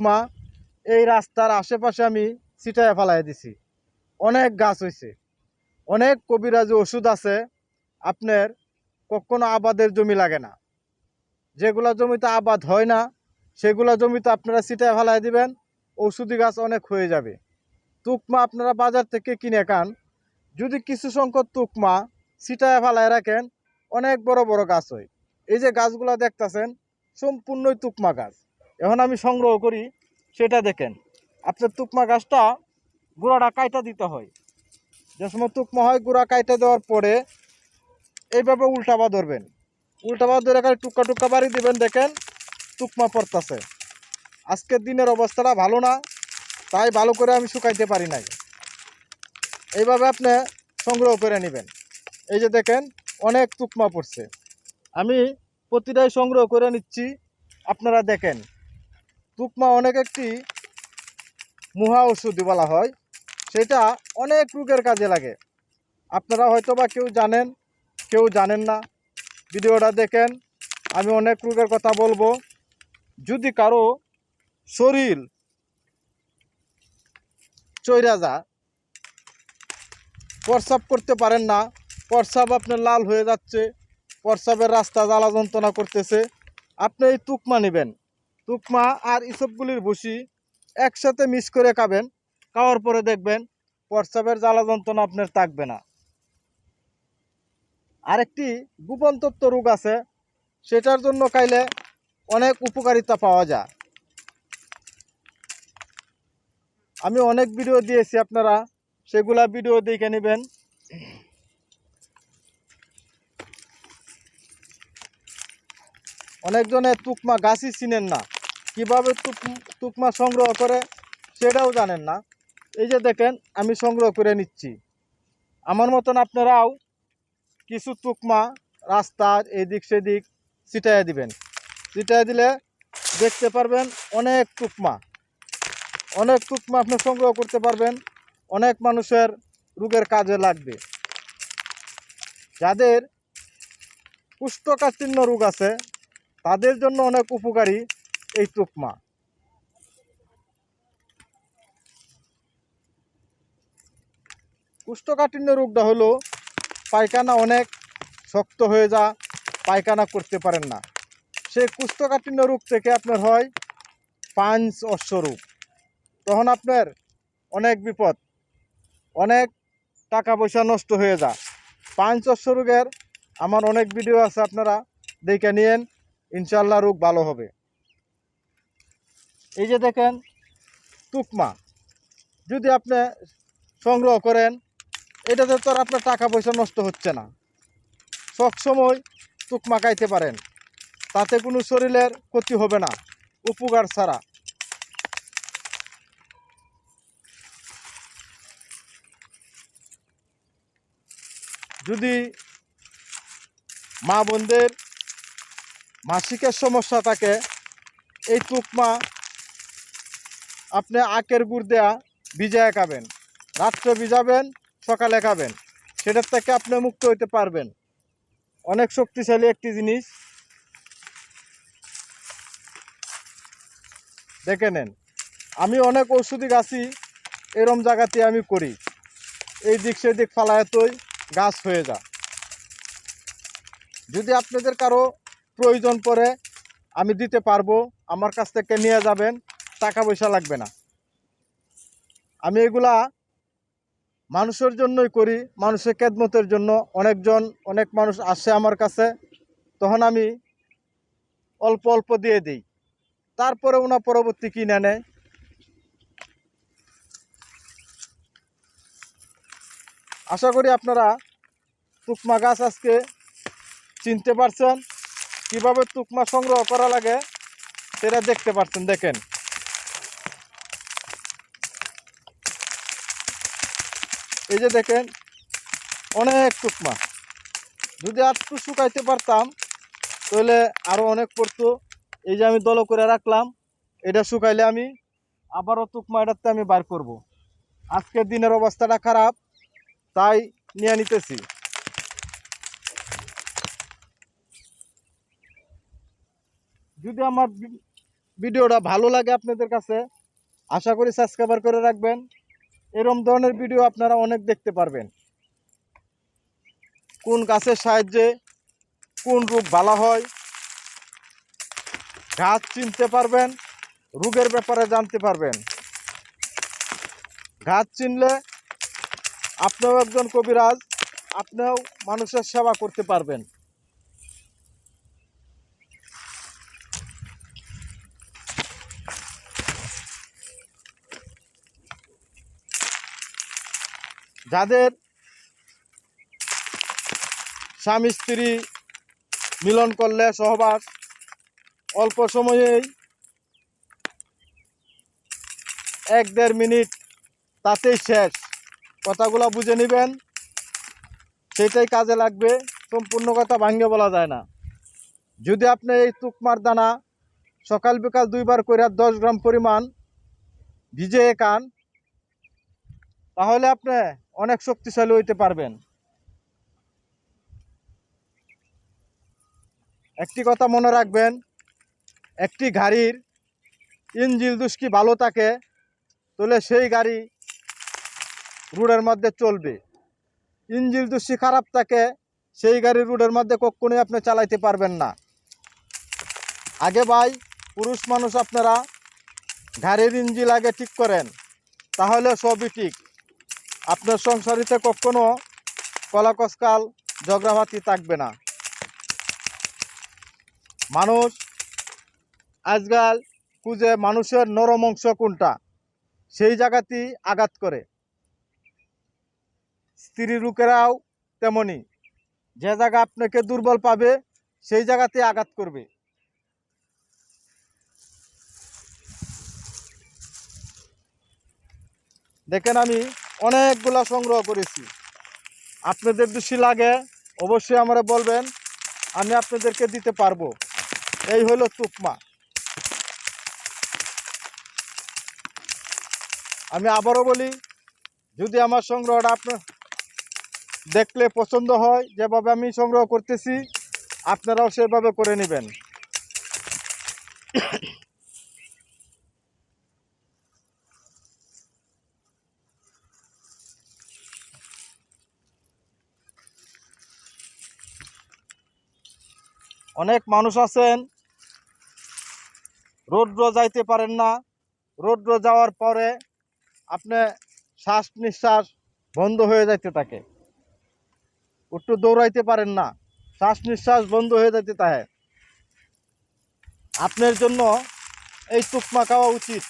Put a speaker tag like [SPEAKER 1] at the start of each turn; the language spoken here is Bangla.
[SPEAKER 1] তুকমা এই রাস্তার আশেপাশে আমি ছিটায় ফেলাই দিছি। অনেক গাছ হয়েছে অনেক কবিরাজি ওষুধ আছে। আপনার কখনো আবাদের জমি লাগে না। যেগুলা জমিতে আবাদ হয় না, সেগুলা জমিতে আপনারা ছিটায় ফেলাই দিবেন। ওষুধি গাছ অনেক হয়ে যাবে। তুকমা আপনারা বাজার থেকে কিনে খান। যদি কিছু সংখ্যক তুকমা ছিটায় ফেলায় রাখেন, অনেক বড় বড় গাছ হয়। এই যে গাছগুলো দেখতাছেন, সম্পূর্ণই তুকমা গাছ। এখন আমি সংগ্রহ করি, সেটা দেখেন। আপনার তুকমা গাছটা গোড়াটা কাইটা দিতে হয়। যে সময় তুকমা হয়, গুঁড়া কাইটা দেওয়ার পরে এইভাবে উল্টাবা ধরবেন। উল্টাবা ধরে খালি টুকা টুকা বাড়ি দিবেন, দেখেন তুকমা পড়তাছে। আজকের দিনের অবস্থাটা ভালো না, তাই ভালো করে আমি শুকাইতে পারি নাই। এইভাবে আপনি সংগ্রহ করে নেবেন। এই যে দেখেন, অনেক তুকমা পড়ছে। আমি প্রতিটাই সংগ্রহ করে নিচ্ছি, আপনারা দেখেন। তুকমা অনেক একটি মুহা ওষুধ বলা হয়। সেটা অনেক রোগের কাজে লাগে। আপনারা হয়তো বা কেউ জানেন কেউ জানেন না। ভিডিওটা দেখেন, আমি অনেক রোগের কথা বলব। যদি কারও শরীর চৈরা যা প্রস্রাব করতে পারেন না, প্রস্রাব আপনার লাল হয়ে যাচ্ছে, প্রস্রাবের রাস্তা জ্বালা যন্ত্রণা করতেছে, আপনি এই তুকমা নেবেন। তুকমা আর ইসবগুলির ভুসি একসাথে মিক্স করে খাবেন। খাওয়ার পরে দেখবেন প্রস্রাবের জ্বালা যন্ত্রণা আপনার থাকবে না। আরেকটি গোপন তত্ত্ব রোগ আছে, সেটার জন্য খাইলে অনেক উপকারিতা পাওয়া যায়। আমি অনেক ভিডিও দিয়েছি আপনারা, সেগুলা ভিডিও দেখে নেবেন। অনেকজনে তুকমা গাছই চিনেন না। কীভাবে তুক- তুকমা সংগ্রহ করে সেটাও জানেন না। এই যে দেখেন, আমি সংগ্রহ করে নিচ্ছি। আমার মতন আপনারাও কিছু তুকমা রাস্তার এদিক সেদিক ছিটাইয়া দিবেন। ছিটাইয়া দিলে দেখতে পারবেন অনেক তুকমা। অনেক তুকমা আপনি সংগ্রহ করতে পারবেন, অনেক মানুষের রোগের কাজে লাগবে। যাদের কুষ্ঠকাঠিন্য রোগ আছে, তাদের জন্য অনেক উপকারী এই তুকমা কুষ্ঠকাঠিন্য রোগটা হলো পায়খানা অনেক শক্ত হয়ে যা, পায়খানা করতে পারেন না। সেই কুষ্ঠকাঠিন্য রোগ থেকে আপনার হয় পাঞ্চ অশ্ব রোগ। তখন আপনার অনেক বিপদ, অনেক টাকা পয়সা নষ্ট হয়ে যা। পাঞ্চ অশ্ব রোগের আমার অনেক ভিডিও আছে, আপনারা দেখে নিয়েন। ইনশাল্লাহ রোগ ভালো হবে। এই যে দেখেন তুকমা যদি আপনি সংগ্রহ করেন, এটাতে তো আর আপনার টাকা পয়সা নষ্ট হচ্ছে না। সব সময় তুকমা খাইতে পারেন। তাতে কোনো শরীরের ক্ষতি হবে না, উপকার ছাড়া। যদি মা বোনদের মাসিকের সমস্যা থাকে, এই তুকমা আপনি আখের গুড় দেয়া ভিজায় খাবেন। রাত্রে ভিজাবেন, সকালে খাবেন। সেটার থেকে আপনি মুক্ত হইতে পারবেন। অনেক শক্তিশালী একটি জিনিস। দেখে নেন। আমি অনেক ওষুধি গাছই এরম জায়গাতে আমি করি। এই দিক সেদিক ফালায়াতই গাছ হয়ে যা যদি আপনাদের কারও প্রয়োজন পড়ে, আমি দিতে পারব। আমার কাছ থেকে নিয়ে যাবেন। টাকা পয়সা লাগবে না। আমি এগুলা মানুষের জন্যই করি, মানুষের কেদমতের জন্য। অনেকজন, অনেক মানুষ আসে আমার কাছে, তখন আমি অল্প অল্প দিয়ে দিই। তারপরে ওনা পরবর্তী কিনে নেয়? আশা করি আপনারা তুকমা গাছ আজকে চিনতে পারছেন। কীভাবে তুকমা সংগ্রহ করা লাগে, সেটা দেখতে পারছেন, দেখেন। এই যে দেখেন, অনেক টুকমা। যদি একটু শুকাইতে পারতাম, তাহলে আরও অনেক পড়তো। এই যে আমি দল করে রাখলাম, এটা শুকাইলে আমি আবারও তুকমা এটাতে আমি বার করব। আজকের দিনের অবস্থাটা খারাপ, তাই নিয়ে নিতেছি। যদি আমার ভিডিওটা ভালো লাগে আপনাদের কাছে, আশা করি সাবস্ক্রাইবার করে রাখবেন। এরম ধরনের ভিডিও আপনারা অনেক দেখতে পারবেন। কোন গাছের সাহায্যে কোন রূপ ভালো হয়, গাছ চিনতে পারবেন, রোগের ব্যাপারে জানতে পারবেন। গাছ চিনলে আপনিও একজন কবিরাজ, আপনিও মানুষের সেবা করতে পারবেন। যাদের স্বামী স্ত্রী মিলন করলে সহবাস, অল্প সময়েই এক দেড় মিনিট তাতেই শেষ। কথাগুলো বুঝে নেবেন সেটাই কাজে লাগবে, সম্পূর্ণ কথা ভাঙ্গে বলা যায় না। যদি আপনি এই তুকমার দানা সকাল বিকাল দুইবার করে দশ গ্রাম পরিমাণ ভিজে খান, তাহলে আপনি অনেক শক্তিশালী হইতে পারবেন। একটি কথা মনে রাখবেন, একটি গাড়ির ইঞ্জিল দুষ্কি ভালো থাকে, তাহলে সেই গাড়ি রোডের মধ্যে চলবে। ইঞ্জিল দুষ্কি খারাপ থাকে, সেই গাড়ি রোডের মধ্যে কখনোই আপনি চালাইতে পারবেন না। আগে ভাই, পুরুষ মানুষ আপনারা গাড়ির ইঞ্জিল আগে ঠিক করেন, তাহলে সবই ঠিক। আপনার সংসারিতে কখনো কলাকসকাল ঝগড়াভাতি থাকবে না। মানুষ আজকাল খুঁজে মানুষের নরম অংশ কোনটা? সেই জায়গাতেই আঘাত করে। স্ত্রী লোকেরাও তেমনি। যে জায়গা আপনাকে দুর্বল পাবে, সেই জায়গাতে আঘাত করবে। দেখেন আমি অনেকগুলা সংগ্রহ করেছি। আপনাদের দোষী লাগে, অবশ্যই আমরা বলবেন, আমি আপনাদেরকে দিতে পারব। এই হলো তুকমা। আমি আবারও বলি, যদি আমার সংগ্রহটা আপনার দেখলে পছন্দ হয়, যেভাবে আমি সংগ্রহ করতেছি, আপনারাও সেভাবে করে নেবেন। অনেক মানুষ আছেন। রৌদ্র যাইতে পারেন না। রৌদ্র যাওয়ার পরে আপনি শ্বাস নিঃশ্বাস বন্ধ হয়ে যাইতে থাকে। একটু দৌড়াইতে পারেন না। শ্বাস নিঃশ্বাস বন্ধ হয়ে যাইতে থাকে। আপনার জন্য এই তুকমা খাওয়া উচিত।